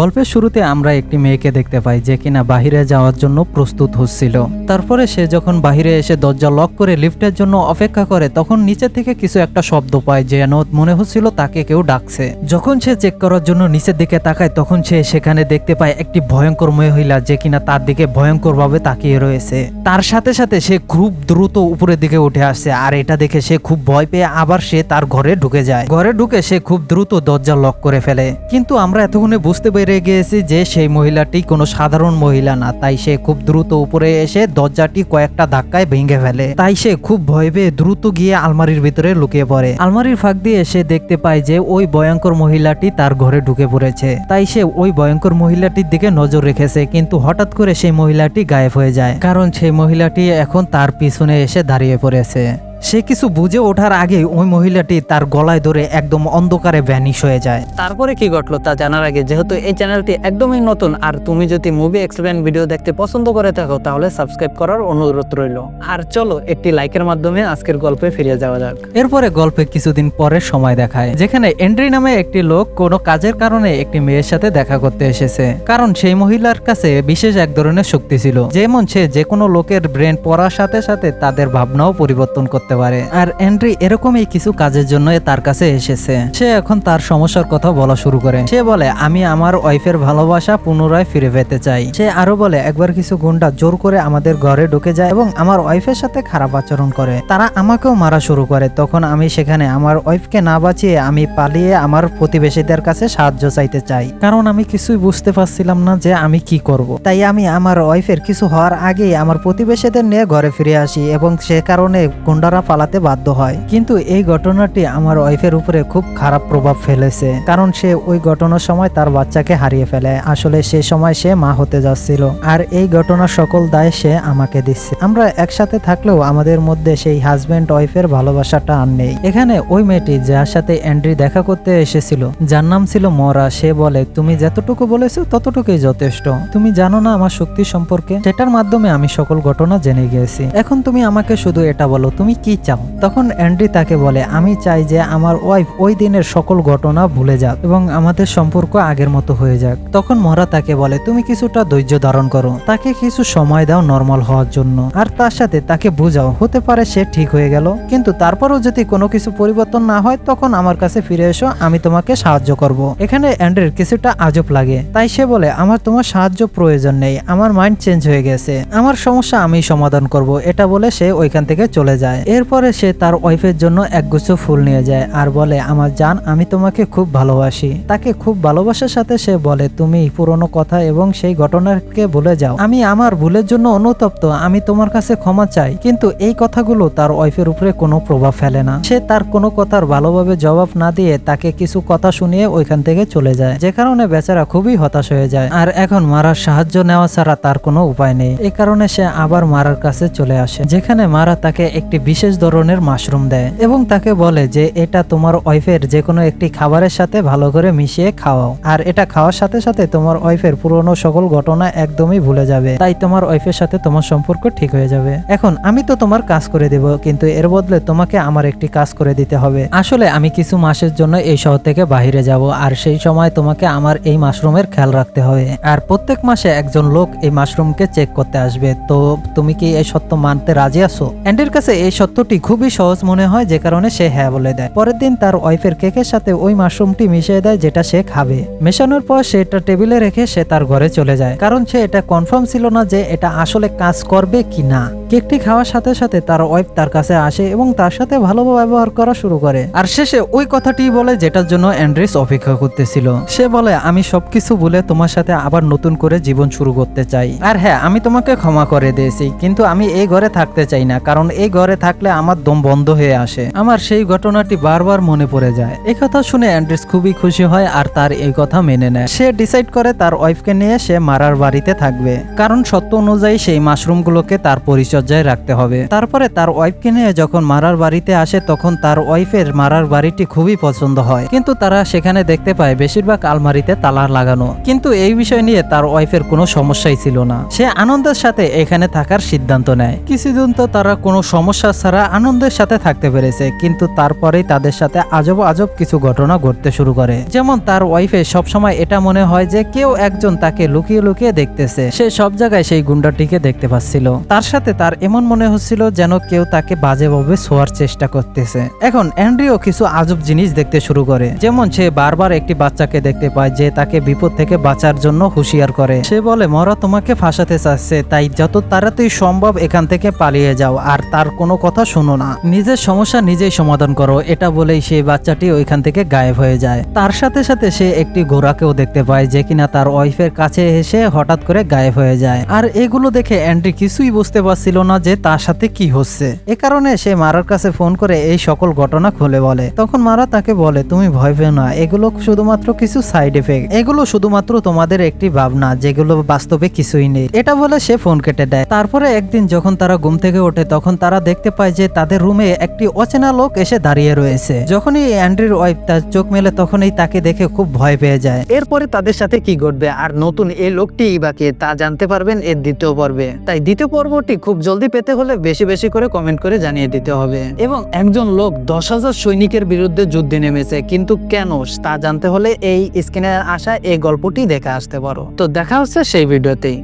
গল্পের শুরুতে আমরা একটি মেয়েকে দেখতে পাই যে কিনা বাহিরে যাওয়ার জন্য প্রস্তুত হচ্ছিল। তারপরে সে যখন বাহিরে এসে দরজা লক করে লিফটের জন্য অপেক্ষা করে, তখন নিচে থেকে কিছু একটা শব্দ পায় যেন মনে হচ্ছিল তাকে কেউ ডাকছে। যখন সে চেক করার জন্য নিচের দিকে তাকায়, তখন সে সেখানে দেখতে পায় একটি ভয়ঙ্কর মহিলা যে কিনা তার দিকে ভয়ঙ্করভাবে তাকিয়ে রয়েছে। তার সাথে সাথে সে খুব দ্রুত উপরের দিকে উঠে আসছে আর এটা দেখে সে খুব ভয় পেয়ে আবার সে তার ঘরে ঢুকে যায়। ঘরে ঢুকে সে খুব দ্রুত দরজা লক করে ফেলে। কিন্তু আমরা এতক্ষণে বুঝতে পেরে গিয়েছি যে সেই মহিলাটি কোনো সাধারণ মহিলা না, তাই সে খুব দ্রুত উপরে এসে দরজাটি কয়েকটা ধাক্কায় ভেঙে ফেলে। তাই সে খুব ভয় পেয়ে দ্রুত গিয়ে আলমারির ভিতরে লুকিয়ে পড়ে। আলমারির ফাঁক দিয়ে সে দেখতে পায় যে ওই ভয়ঙ্কর মহিলাটি তার ঘরে ঢুকে পড়েছে। তাই সে ওই ভয়ঙ্কর মহিলাটির দিকে নজর রেখেছে, কিন্তু হঠাৎ করে সেই মহিলাটি গায়েব হয়ে যায়, কারণ সেই মহিলাটি এখন তার পিছনে এসে দাঁড়িয়ে পড়েছে। সে কিছু বুঝে ওঠার আগে ওই মহিলাটি তার গলায় ধরে একদম অন্ধকারে ভ্যানিশ হয়ে যায়। তারপরে কি ঘটলো তা জানার আগে যেহেতু এই চ্যানেলটি একদমই নতুন আর তুমি যদি মুভি এক্সপ্লেন ভিডিও দেখতে পছন্দ করে থাকো তাহলে সাবস্ক্রাইব করার অনুরোধ রইল। আর চলো একটি লাইকের মাধ্যমে আজকের গল্পে ফিরে যাওয়া যাক। এরপরে গল্পে কিছুদিন পরে সময় দেখায় যেখানে এন্ড্রি নামে একটি লোক কোনো কাজের কারণে একটি মেয়ের সাথে দেখা করতে এসেছে। কারণ সেই মহিলার কাছে বিশেষ এক ধরনের শক্তি ছিল যেমন সে যে কোনো লোকের ব্রেন পড়ার সাথে সাথে তাদের ভাবনাও পরিবর্তন করতে পারে। আর এন্ড্রি এরকমই কিছু কাজের জন্য তার কাছে এসেছে। সে এখন তার সমস্যার কথা বলা শুরু করে। সে বলে, আমি আমার ওয়াইফের ভালোবাসা পুনরায় ফিরে পেতে চাই। সে আরও বলে, একবার কিছু গুন্ডা জোর করে আমাদের ঘরে ঢুকে যায় এবং আমার ওয়াইফের সাথে খারাপ আচরণ করে। তারা আমাকেও মারা শুরু করে। তখন আমি সেখানে আমার ওয়াইফকে না বাঁচিয়ে আমি পালিয়ে আমার প্রতিবেশীদের কাছে সাহায্য চাইতে চাই। কারণ আমি কিছুই বুঝতে পারছিলাম না যে আমি কি করব। তাই আমি আমার ওয়াইফের কিছু হওয়ার আগেই আমার প্রতিবেশীদের নিয়ে ঘরে ফিরে আসি এবং সে কারণে গুন্ডারা পালাতে বাধ্য হয়। কিন্তু এই ঘটনাটি আমার ওয়াইফের উপরে খুব খারাপ প্রভাব ফেলেছে। কারণ সে ওই ঘটনার সময় তার বাচ্চাকে হারিয়ে ফেলে। আসলে সে সময় সে মা হতে যাচ্ছিল। আর এই ঘটনার সকল দায় সে আমাকে দিচ্ছে। আমরা একসাথে থাকলেও আমাদের মধ্যে সেই হাজবেন্ড ওয়াইফের ভালোবাসাটা আর নেই। এখানে ওই মেয়েটি যার সাথে অ্যান্ড্রি দেখা করতে এসেছিল, যার নাম ছিল মরা। সে বলে, তুমি যতটুকু বলেছ ততটুকুই যথেষ্ট। তুমি জানো না আমার শক্তি সম্পর্কে? সেটার মাধ্যমে আমি সকল ঘটনা জেনে গিয়েছি। এখন তুমি আমাকে শুধু এটা বলো, তুমি কি চাও? তখন অ্যান্ড্রি তাকে বলে, আমি চাই যে আমার ওয়াইফ ওই দিনের সকল ঘটনা ভুলে যাক এবং আমাদের সম্পর্ক আগের মতো হয়ে যাক। তখন মরা তাকে বলে, তুমি কিছুটা ধৈর্য ধারণ করো। তাকে কিছু সময় দাও নর্মাল হওয়ার জন্য। আর তার সাথে তাকে বুঝাও, হতে পারে সে ঠিক হয়ে গেল। কিন্তু তারপরও যদি কোনো কিছু পরিবর্তন না হয়, তখন আমার কাছে ফিরে এসো, আমি তোমাকে সাহায্য করব। এখানে অ্যান্ড্রির কিছুটা আজব লাগে। তাই সে বলে, আমার তোমার সাহায্য প্রয়োজন নেই। আমার মাইন্ড চেঞ্জ হয়ে গেছে। আমার সমস্যা আমি সমাধান করব। এটা বলে সে ওইখান থেকে চলে যায়। এরপরে সে তার ওয়াইফের জন্য একগুচ্ছ ফুল নিয়ে যায় আর বলে, আমার জান, আমি তোমাকে খুব ভালোবাসি। তাকে খুব ভালোবাসার সাথে সে বলে, তুমি পুরনো কথা এবং সেই ঘটনাকে ভুলে যাও। আমি আমার ভুলের জন্য অনুতপ্ত, আমি তোমার কাছে ক্ষমা চাই। কিন্তু এই কথাগুলো তার ওয়াইফের উপরে কোনো প্রভাব ফেলে না। সে তার কোনো কথার ভালোভাবে জবাব না দিয়ে তাকে কিছু কথা শুনিয়ে ওইখান থেকে চলে যায়, যে কারণে বেচারা খুবই হতাশ হয়ে যায়। আর এখন মারার সাহায্য নেওয়া ছাড়া তার কোনো উপায় নেই। এই কারণে সে আবার মারার কাছে চলে আসে, যেখানে মারা তাকে একটি বিশেষ ধরনের মাশরুম দেয় এবং তাকে বলে যে, এটা তোমার ওয়াইফের যে কোনো একটি খাবারের সাথে ভালো করে মিশিয়ে খাওয়াও। আর এটা খাওয়ার সাথে সাথে তোমার ওয়াইফের পুরনো সকল ঘটনা একদমই ভুলে যাবে। তাই তোমার ওয়াইফের সাথে তোমার সম্পর্ক ঠিক হয়ে যাবে। এখন আমি তো তোমার কাজ করে দেব, কিন্তু এর বদলে তোমাকে আমার একটি কাজ করে দিতে হবে। আসলে আমি কিছু মাসের জন্য এই শহর থেকে বাহিরে যাব, আর সেই সময় তোমাকে আমার এই মাশরুমের খেয়াল রাখতে হবে। আর প্রত্যেক মাসে একজন লোক এই মাশরুমকে চেক করতে আসবে। তো তুমি কি এই সত্য মানতে রাজি আছো? অ্যান্ডের কাছে এই সত্যটি খুবই সহজ মনে হয় যে কারণে সে হ্যাঁ বলে দেয়। পরের দিন তার ওয়াইফের কেকের সাথে ওই মাশরুমটি মিশিয়ে দেয় যেটা সে খাবে। মেশানোর পর সে এটা টেবিলে রেখে সে তার ঘরে চলে যায়। কারণ সে এটা কনফার্ম ছিল না যে এটা আসলে কাজ করবে কি না কেকটি খাওয়ার সাথে সাথে তার ওয়াইফ তার কাছে আসে এবং তার সাথে ভালো ব্যবহার করা শুরু করে। আর শেষে ওই কথাটি বলে যেটার জন্য অ্যান্ড্রিস অপেক্ষা করতেছিল। সে বলে, আমি সবকিছু ভুলে তোমার সাথে আবার নতুন করে জীবন শুরু করতে চাই। আর হ্যাঁ আমি তোমাকে ক্ষমা করে দিয়েছি, কিন্তু আমি এই ঘরে থাকতে চাই না, কারণ এই ঘরে থাকলে আমার দম বন্ধ হয়ে আসে। আমার সেই ঘটনাটি বারবার মনে পড়ে যায়। এই কথা শুনে অ্যান্ড্রিস খুবই খুশি হয় আর তার এই কথা মেনে নেয়। সে ডিসাইড করে তার ওয়াইফকে নিয়ে সে মারার বাড়িতে থাকবে। কারণ সত্য অনুযায়ী সেই মাশরুমগুলোকে তার পরিচয় পরিচর্যায় রাখতে হবে। তারপরে তার ওয়াইফকে নিয়ে যখন মারার বাড়িতে আসে, তখন তার ওয়াইফের মারার বাড়িটি খুবই পছন্দ হয়। কিন্তু তারা সেখানে দেখতে পায়, বেশিরভাগ আলমারিতে তালা লাগানো। কিন্তু এই বিষয় নিয়ে তার ওয়াইফের কোনো সমস্যাই ছিল না। সে আনন্দের সাথে এখানে থাকার সিদ্ধান্ত নেয়। কিছুদিন তো তারা কোনো সমস্যা ছাড়া আনন্দের সাথে থাকতে পেরেছে, কিন্তু তারপরেই তাদের সাথে আজব আজব কিছু ঘটনা ঘটতে শুরু করে। যেমন তার ওয়াইফে সবসময় এটা মনে হয় যে কেউ একজন তাকে লুকিয়ে লুকিয়ে দেখতেছে। সে সব জায়গায় সেই গুন্ডাটিকে দেখতে পাচ্ছিল। তার সাথে তার এমন মনে হচ্ছিল যেন কেউ তাকে বাজেভাবে ছোঁয়ার চেষ্টা করতেছে। এখন অ্যান্ড্রিও কিছু আজব জিনিস দেখতে শুরু করে। যেমন সে বারবার একটি বাচ্চাকে দেখতে পায় যে তাকে বিপদ থেকে বাঁচার জন্য হুঁশিয়ার করে। সে বলে, মরা তোমাকে ফাঁসাতে চাচ্ছে, তাই যত তাড়াতাড়ি সম্ভব এখান থেকে পালিয়ে যাও, আর তার কোনো কথা শোনো না। নিজের সমস্যা নিজেই সমাধান করো, এটা বলেই সেই বাচ্চাটি ওইখান থেকে গায়েব হয়ে যায়। তার সাথে সাথে সে একটি ঘোড়াকেও দেখতে পায় যে কিনা তার ওয়াইফের কাছে এসে হঠাৎ করে গায়েব হয়ে যায়। আর এগুলো দেখে অ্যান্ড্রি কিছুই বুঝতে পারছিল না যে তার সাথে কি হচ্ছে। এ কারণে সে মারার কাছে ফোন করে এই সকল ঘটনা খুলে বলে। তখন মারা তাকে বলে, তুমি ভয় পেও না, এগুলো শুধুমাত্র কিছু সাইড এফেক্ট এগুলো শুধুমাত্র তোমাদের একটি ভাবনা, যেগুলো বাস্তবে কিছুই নেই। এটা বলে সে ফোন কেটে দেয়। তারপরে একদিন যখন তারা ঘুম থেকে ওঠে, তখন তারা দেখতে পায় যে তাদের রুমে একটি অচেনা লোক এসে দাঁড়িয়ে রয়েছে। যখনই অ্যান্ড্রির ওয়াইফ তার চোখ মেলে, তখনই তাকে দেখে খুব ভয় পেয়ে যায়। এরপরে তাদের সাথে কি ঘটবে? আর নতুন এই লোকটি বা কে তা জানতে পারবেন এর দ্বিতীয় পর্বে। তাই দ্বিতীয় পর্বটি খুব জলদি পেতে হলে বেশি বেশি করে কমেন্ট করে জানিয়ে দিতে হবে। এবং একজন লোক দশ হাজার সৈনিকের বিরুদ্ধে যুদ্ধে নেমেছে, কিন্তু কেন তা জানতে হলে এই স্ক্রিনে আসা এই গল্পটি দেখে আসতে পারো। তো দেখা হচ্ছে সেই ভিডিওতেই।